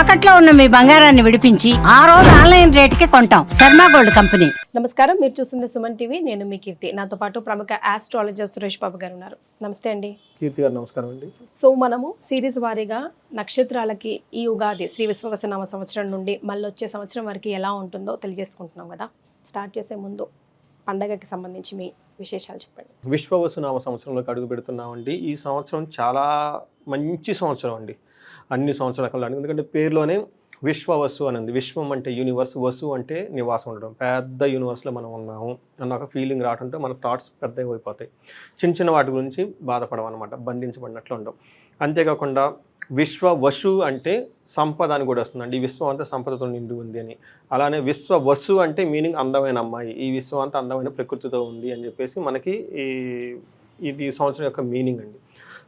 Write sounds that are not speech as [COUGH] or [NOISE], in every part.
తాకట్లో ఉన్న మీ బంగారాన్ని విడిపించి ఆ రోజు ఆన్లైన్ రేటుకి కొంటాం. Sharma gold company. నమస్కారం మీరు చూస్తుంది సుమన్ టీవీ. నేను మీ కీర్తి. నాతో పాటు ప్రముఖ ఆస్ట్రాలజర్ సురేష్ బాబు గారు ఉన్నారు. నమస్తే అండి. కీర్తి గారు నమస్కారం అండి. సో మనము సిరీస్ వారీగా నక్షత్రాలకి ఈ ఉగాది శ్రీ విశ్వవసనామ సంవత్సరం నుండి మళ్ళీ వచ్చే సంవత్సరం వరకు ఎలా ఉంటుందో తెలియజేసుకుంటున్నాం కదా. స్టార్ట్ చేసే ముందు పండగకి సంబంధించి మీ విశేషాలు చెప్పండి. విశ్వవసునామ సంవత్సరంలోకి అడుగు పెడుతున్నామండి. ఈ సంవత్సరం చాలా మంచి సంవత్సరం అండి. అన్ని సంవత్సరాల కల్లా ఎందుకంటే పేరులోనే విశ్వ వసు అని ఉంది విశ్వం అంటే యూనివర్స్ వసు అంటే నివాసం ఉండడం పెద్ద యూనివర్స్లో మనం ఉన్నాము అన్న ఒక ఫీలింగ్ రావడంతో మన థాట్స్ పెద్దగా అయిపోతాయి. చిన్న చిన్న వాటి గురించి బాధపడడం అనమాట బంధించబడినట్లు ఉండవు. అంతేకాకుండా విశ్వ వసు అంటే సంపద అని కూడా వస్తుందండి. ఈ విశ్వం అంతా సంపదతో నిండి ఉంది అని. అలానే విశ్వ వసు అంటే మీనింగ్ అందమైన అమ్మాయి. ఈ విశ్వం అంతా అందమైన ప్రకృతితో ఉంది అని చెప్పేసి మనకి ఈ ఇది ఈ సంవత్సరం యొక్క మీనింగ్ అండి.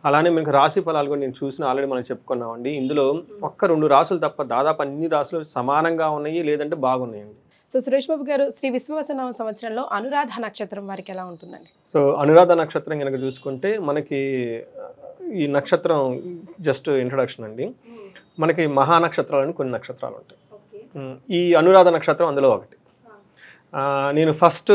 అలానే మీకు రాశి ఫలాలు కూడా నేను చూసిన ఆల్రెడీ మనం చెప్పుకున్నామండి. ఇందులో ఒక్క రెండు రాసులు తప్ప దాదాపు అన్ని రాసులు సమానంగా ఉన్నాయి లేదంటే బాగున్నాయండి. సో సురేష్ బాబు గారు శ్రీ విశ్వవసనామ సంవత్సరంలో అనురాధ నక్షత్రం వారికి ఎలా ఉంటుందండి? సో అనురాధ నక్షత్రం కనుక చూసుకుంటే మనకి ఈ నక్షత్రం జస్ట్ ఇంట్రడక్షన్ అండి. మనకి మహా నక్షత్రాలు అని కొన్ని నక్షత్రాలు ఉంటాయి. ఈ అనురాధ నక్షత్రం అందులో ఒకటి. నేను ఫస్ట్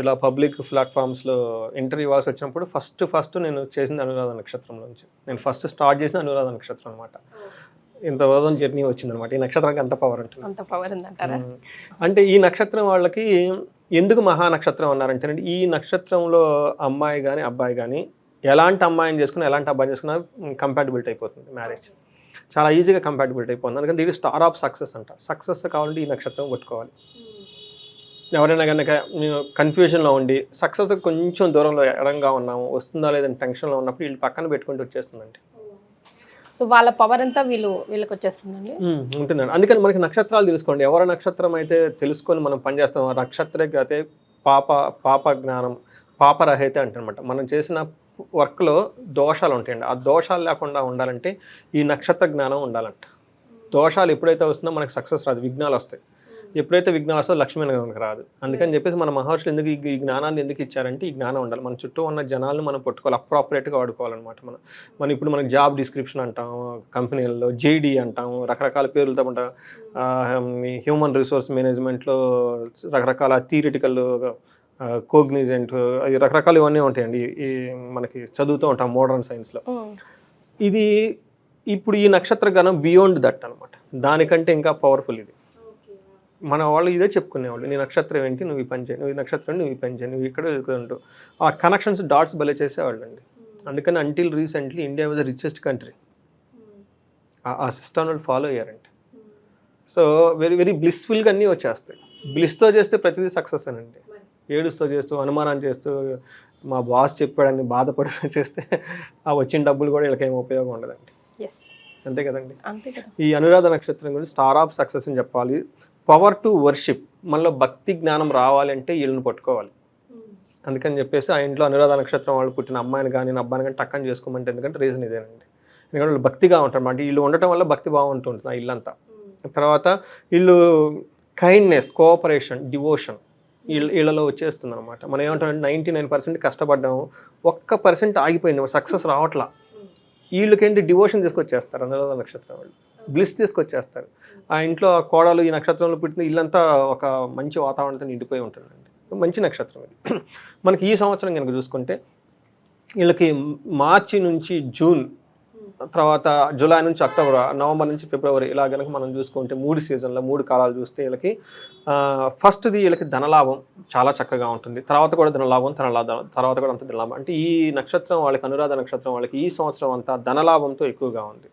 ఇలా పబ్లిక్ ప్లాట్ఫామ్స్లో ఇంటర్వ్యూ ఇవ్వాల్సి వచ్చినప్పుడు ఫస్ట్ ఫస్ట్ నేను చేసింది అనురాధ నక్షత్రం నుంచి. నేను ఫస్ట్ స్టార్ట్ చేసిన అనురాధ నక్షత్రం అనమాట ఇంత రోజు జర్నీ వచ్చిందనమాట ఈ నక్షత్రానికి అంత పవర్ ఉంటుంది. అంత పవర్ ఉందంటారా. అంటే ఈ నక్షత్రం వాళ్ళకి ఎందుకు మహా నక్షత్రం అన్నారంటే ఈ నక్షత్రంలో అమ్మాయి కానీ అబ్బాయి కానీ ఎలాంటి అమ్మాయిని చేసుకున్నా ఎలాంటి అబ్బాయిని చేసుకున్నా కంపాటిబిలిటీ అయిపోతుంది మ్యారేజ్ చాలా ఈజీగా కంపాటిబిలిటీ అయిపోతుంది. అందుకని ఇది స్టార్ ఆఫ్ సక్సెస్ అంట. సక్సెస్ కావాలంటే ఈ నక్షత్రం కొట్టుకోవాలి. ఎవరైనా కనుక మేము కన్ఫ్యూజన్లో ఉండి సక్సెస్ కొంచెం దూరంలో ఎడంగా ఉన్నాము వస్తుందా లేదని టెన్షన్లో ఉన్నప్పుడు వీళ్ళు పక్కన పెట్టుకుంటూ వచ్చేస్తుందండి. సో వాళ్ళ పవర్ అంతా వీళ్ళు వీళ్ళకి వచ్చేస్తుందండి? ఉంటుందండి. అందుకని మనకి నక్షత్రాలు తెలుసుకోండి. ఎవరి నక్షత్రం అయితే తెలుసుకొని మనం పనిచేస్తాం నక్షత్రకి అయితే పాప పాప జ్ఞానం పాపరహిత అంటనమాట మనం చేసిన వర్క్లో దోషాలు ఉంటాయండి. ఆ దోషాలు లేకుండా ఉండాలంటే ఈ నక్షత్ర జ్ఞానం ఉండాలంట. దోషాలు ఎప్పుడైతే వస్తుందో మనకి సక్సెస్ రాదు విఘ్నాలు వస్తాయి. ఎప్పుడైతే విఘ్నాలు వస్తుందో లక్ష్మీ మనకు రాదు. అందుకని చెప్పేసి మన మహర్షులు ఎందుకు ఈ- జ్ఞానాన్ని ఎందుకు ఇచ్చారంటే ఈ జ్ఞానం ఉండాలి. మన చుట్టూ ఉన్న జనాలను మనం పట్టుకోవాలి అప్రాపరేట్గా వాడుకోవాలన్నమాట మనం. మనం ఇప్పుడు మనకి జాబ్ డిస్క్రిప్షన్ అంటాం కంపెనీలలో జేడీ అంటాం రకరకాల పేర్లతో ఉంటాం హ్యూమన్ రిసోర్స్ మేనేజ్మెంట్లో రకరకాల థియరిటికల్ కోగ్నిజెంట్ అవి రకరకాలు ఇవన్నీ ఉంటాయండి. ఈ మనకి చదువుతూ ఉంటాం మోడర్న్ సైన్స్లో ఇది ఇప్పుడు ఈ నక్షత్ర గణం బియాండ్ దట్ అనమాట దానికంటే ఇంకా పవర్ఫుల్ ఇది. మన వాళ్ళు ఇదే చెప్పుకునేవాళ్ళు నీ నక్షత్రం ఏంటి? నువ్వు ఈ పని చేయి నువ్వు ఈ నక్షత్రం నువ్వు ఈ పని చేయి నువ్వు ఇక్కడ ఇక్కడ ఉంటూ ఆ కనెక్షన్స్ డాట్స్ భలే చేసేవాళ్ళు అండి అందుకని until recently India was the richest country ఆ సిస్టమ్ వాళ్ళు ఫాలో అయ్యారంట సో వెరీ వెరీ బ్లిస్ఫుల్గా అన్నీ వచ్చేస్తాయి. బ్లిస్తో చేస్తే ప్రతిదీ సక్సెస్ అనండి. ఏడుస్తూ చేస్తూ అనుమానం చేస్తూ మా బాస్ చెప్పాడని బాధపడుతూ చేస్తే ఆ వచ్చిన డబ్బులు కూడా వీళ్ళకేం ఉపయోగం ఉండదండి. ఎస్ అంతే కదండి. ఈ అనురాధ నక్షత్రం గురించి స్టార్ ఆఫ్ సక్సెస్ అని చెప్పాలి. Power to worship. మనలో భక్తి జ్ఞానం రావాలి అంటే వీళ్ళని పట్టుకోవాలి. అందుకని చెప్పేసి ఆ ఇంట్లో అనురాధ నక్షత్రం వాళ్ళు పుట్టిన అమ్మాయిని కానీ అబ్బాయిని కానీ టక్కని చేసుకోమంటే ఎందుకంటే రీజన్ ఇదేనండి. ఎందుకంటే వాళ్ళు భక్తిగా ఉంటారు. అంటే వీళ్ళు ఉండటం వల్ల భక్తి బాగుంటుంది ఆ ఇల్లంతా. తర్వాత వీళ్ళు కైండ్నెస్ కోఆపరేషన్ డివోషన్ వీళ్ళ వీళ్ళలో వచ్చేస్తుంది అనమాట మనం ఏమంటాం నైంటీ నైన్ పర్సెంట్ కష్టపడ్డాము. ఒక్క పర్సెంట్ ఆగిపోయింది. సక్సెస్ రావట్లా. వీళ్ళకేంటి డివోషన్ తీసుకొచ్చేస్తారు అనురాధ నక్షత్రం వాళ్ళు. బ్లిస్ తీసుకొచ్చేస్తారు. ఆ ఇంట్లో ఆ కోడలు ఈ నక్షత్రంలో పుట్టిన ఇల్లంతా ఒక మంచి వాతావరణంతో నిండిపోయి ఉంటుందండి. మంచి నక్షత్రం ఇది. [CLEARS THROAT] మనకి ఈ సంవత్సరం కనుక చూసుకుంటే వీళ్ళకి మార్చి నుంచి జూన్ తర్వాత జూలై నుంచి అక్టోబర్ నవంబర్ నుంచి ఫిబ్రవరి ఇలా కనుక మనం చూసుకుంటే మూడు సీజన్లో మూడు కాలాలు చూస్తే వీళ్ళకి ఫస్ట్ది వీళ్ళకి ధనలాభం చాలా చక్కగా ఉంటుంది. తర్వాత కూడా ధనలాభం ధనలాభం తర్వాత కూడా అంత ధనలాభం. అంటే ఈ నక్షత్రం వాళ్ళకి అనురాధ నక్షత్రం వాళ్ళకి ఈ సంవత్సరం అంతా ధనలాభంతో ఎక్కువగా ఉంది.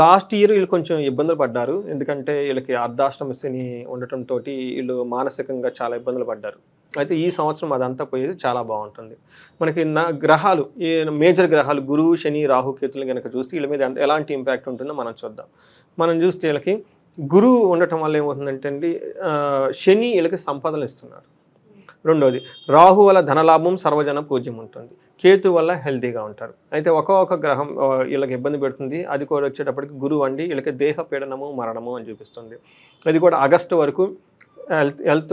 లాస్ట్ ఇయర్ వీళ్ళు కొంచెం ఇబ్బందులు పడ్డారు. ఎందుకంటే వీళ్ళకి అర్ధాష్టమ శని ఉండటంతో వీళ్ళు మానసికంగా చాలా ఇబ్బందులు పడ్డారు. అయితే ఈ సంవత్సరం అదంతా పోయేది చాలా బాగుంటుంది. మనకి నా గ్రహాలు ఈ మేజర్ గ్రహాలు గురువు శని రాహుకేతులు కనుక చూస్తే వీళ్ళ మీద ఎలాంటి ఇంపాక్ట్ ఉంటుందో మనం చూద్దాం. మనం చూస్తే వీళ్ళకి గురువు ఉండటం వల్ల ఏమవుతుందంటే అండి శని వీళ్ళకి సంపదలు ఇస్తున్నారు. రెండోది రాహు వల్ల ధనలాభం సర్వజన పూజ్యం ఉంటుంది. కేతు వల్ల హెల్తీగా ఉంటారు. అయితే ఒక గ్రహం వీళ్ళకి ఇబ్బంది పెడుతుంది. అది కూడా వచ్చేటప్పటికి గురువు అండి వీళ్ళకి దేహ పీడనము మరణము అని చూపిస్తుంది. అది కూడా ఆగస్టు వరకు హెల్త్ హెల్త్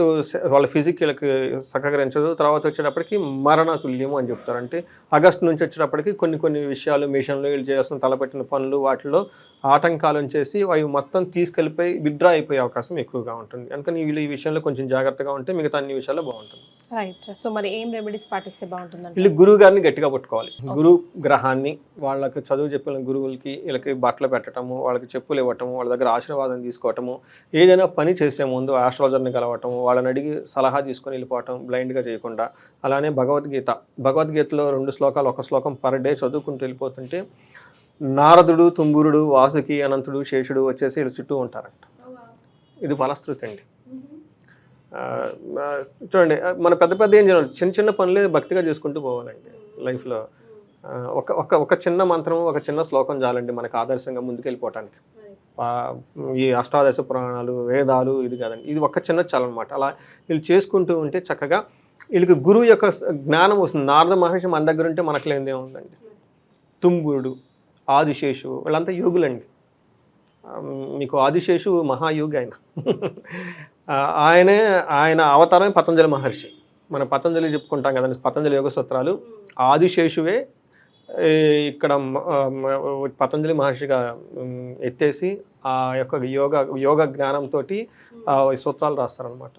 వాళ్ళ ఫిజిక్ వీళ్ళకి సహకరించదు. తర్వాత వచ్చేటప్పటికి మరణ తుల్యము అని చెప్తారు. అంటే ఆగస్టు నుంచి వచ్చేటప్పటికి కొన్ని కొన్ని విషయాలు మిషన్లు వీళ్ళు చేస్తున్న తలపెట్టిన పనులు వాటిలో ఆటంకాలు చేసి అవి మొత్తం తీసుకెళ్ళిపోయి విత్డ్రా అయిపోయే అవకాశం ఎక్కువగా ఉంటుంది. అందుకని వీళ్ళు ఈ విషయంలో కొంచెం జాగ్రత్తగా ఉంటే మిగతా అన్ని విషయాల్లో బాగుంటుంది. రైట్ సో మరి ఏం రెమెడీస్ పాటిస్తే బాగుంటుందండి వీళ్ళు గురువు గారిని గట్టిగా పట్టుకోవాలి. గురువు గ్రహాన్ని వాళ్ళకి చదువు చెప్పిన గురువులకి వీళ్ళకి బట్టలు పెట్టడము వాళ్ళకి చెప్పులు ఇవ్వటము వాళ్ళ దగ్గర ఆశీర్వాదం తీసుకోవటము ఏదైనా పని చేసే ముందు ఆస్ట్రాలజర్ని కలవటము వాళ్ళని అడిగి సలహా తీసుకొని వెళ్ళిపోవటం బ్లైండ్గా చేయకుండా. అలానే భగవద్గీత. భగవద్గీతలో రెండు శ్లోకాలు ఒక శ్లోకం పర్ డే చదువుకుంటూ వెళ్ళిపోతుంటే నారదుడు తుంబురుడు వాసుకి అనంతుడు శేషుడు వచ్చేసి వీళ్ళ చుట్టూ ఉంటారంట. ఇది ఫలశ్రుతి అండి. చూడండి మన పెద్ద పెద్ద ఏం చేయాలి? చిన్న చిన్న పనులే భక్తిగా చేసుకుంటూ పోవాలండి లైఫ్లో. ఒక ఒక ఒక చిన్న మంత్రం ఒక చిన్న శ్లోకం చాలండి మనకు ఆదర్శంగా ముందుకెళ్ళిపోవటానికి. ఈ అష్టాదశ పురాణాలు వేదాలు ఇది కాదండి. ఇది ఒక చిన్న చాలన్నమాట. అలా వీళ్ళు చేసుకుంటూ ఉంటే చక్కగా వీళ్ళకి గురువు యొక్క జ్ఞానం వస్తుంది. నారద మహర్షి మన దగ్గర ఉంటే మనకు లేనిదే ఉందండి. తుంబురుడు ఆదిశేషు వీళ్ళంతా యోగులండి. మీకు ఆదిశేషు మహాయోగి ఆయన. ఆయనే ఆయన అవతారమే పతంజలి మహర్షి. మన పతంజలి చెప్పుకుంటాం కదండి పతంజలి యోగ సూత్రాలు. ఆదిశేషువే ఇక్కడ పతంజలి మహర్షిగా ఎత్తేసి ఆ యొక్క యోగ యోగ జ్ఞానంతో ఆ సూత్రాలు రాస్తారనమాట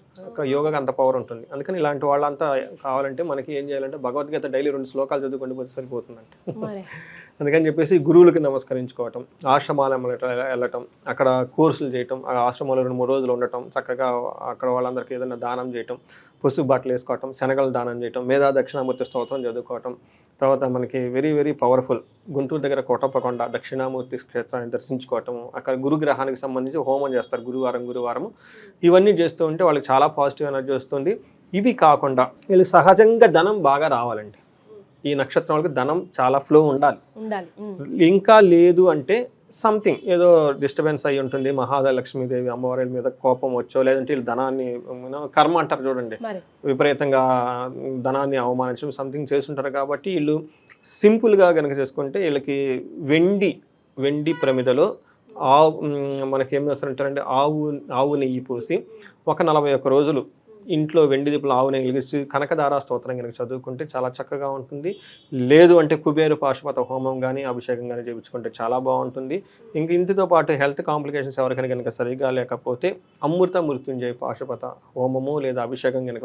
యోగకి అంత పవర్ ఉంటుంది. అందుకని ఇలాంటి వాళ్ళంతా కావాలంటే మనకి ఏం చేయాలంటే భగవద్గీత డైలీ రెండు శ్లోకాలు చదువుకుంటూ పోతే సరిపోతుందంటే. [LAUGHS] అందుకని చెప్పేసి గురువులకి నమస్కరించుకోవటం ఆశ్రమాలు వెళ్ళటం వెళ్ళటం అక్కడ కోర్సులు చేయటం ఆ ఆశ్రమంలో రెండు మూడు రోజులు ఉండటం చక్కగా అక్కడ వాళ్ళందరికీ ఏదైనా దానం చేయటం పసుపు బట్టలు వేసుకోవటం శనగలు దానం చేయటం మేధా దక్షిణామూర్తి స్తోత్రం చదువుకోవటం తర్వాత మనకి వెరీ వెరీ పవర్ఫుల్ గుంటూరు దగ్గర కోటప్పకొండ దక్షిణామూర్తి క్షేత్రాన్ని దర్శించుకోవటం అక్కడ గురుగ్రహానికి సంబంధించి హోమం చేస్తారు గురువారం గురువారం ఇవన్నీ చేస్తూ ఉంటే వాళ్ళకి చాలా పాజిటివ్ ఎనర్జీ వస్తుంది. ఇవి కాకుండా వీళ్ళు సహజంగా ధనం బాగా రావాలండి. ఈ నక్షత్రం వాళ్ళకి ధనం చాలా ఫ్లో ఉండాలి. ఇంకా లేదు అంటే సంథింగ్ ఏదో డిస్టర్బెన్స్ అయి ఉంటుంది. మహాద లక్ష్మీదేవి అమ్మవారి మీద కోపం వచ్చో లేదంటే వీళ్ళు ధనాన్ని కర్మ అంటారు చూడండి. విపరీతంగా ధనాన్ని అవమానించడం సంథింగ్ చేస్తుంటారు కాబట్టి వీళ్ళు సింపుల్గా కనుక చేసుకుంటే వీళ్ళకి వెండి వెండి ప్రమిదలో ఆవు మ్, మనకి ఏం చేస్తారంటారంటే ఆవు ఆవు నెయ్యి పోసి ఒక నలభై ఒక్క రోజులు ఇంట్లో వెండి దీపులు ఆవు నెయ్యి వెలిగించి కనకదార స్తోత్రం కనుక చదువుకుంటే చాలా చక్కగా ఉంటుంది. లేదు అంటే కుబేరు పాశుపత హోమం కానీ అభిషేకం కానీ చేయించుకుంటే చాలా బాగుంటుంది. ఇంక ఇంటితో పాటు హెల్త్ కాంప్లికేషన్స్ ఎవరికైనా కనుక సరిగా లేకపోతే అమృత మృత్యుంజయ పాశుపత హోమము లేదా అభిషేకం కనుక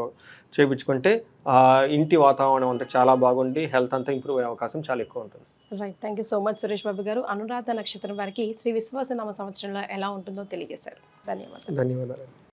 చేయించుకుంటే ఆ ఇంటి వాతావరణం అంతా చాలా బాగుండి హెల్త్ అంతా ఇంప్రూవ్ అయ్యే అవకాశం చాలా ఎక్కువ ఉంటుంది. Right. Thank you so much Suresh Babu garu. Anuradha నక్షత్రం వారికి శ్రీ విశ్వాసనామ సంవత్సరంలో ఎలా ఉంటుందో తెలియజేశారు. ధన్యవాదాలు. ధన్యవాదాలు.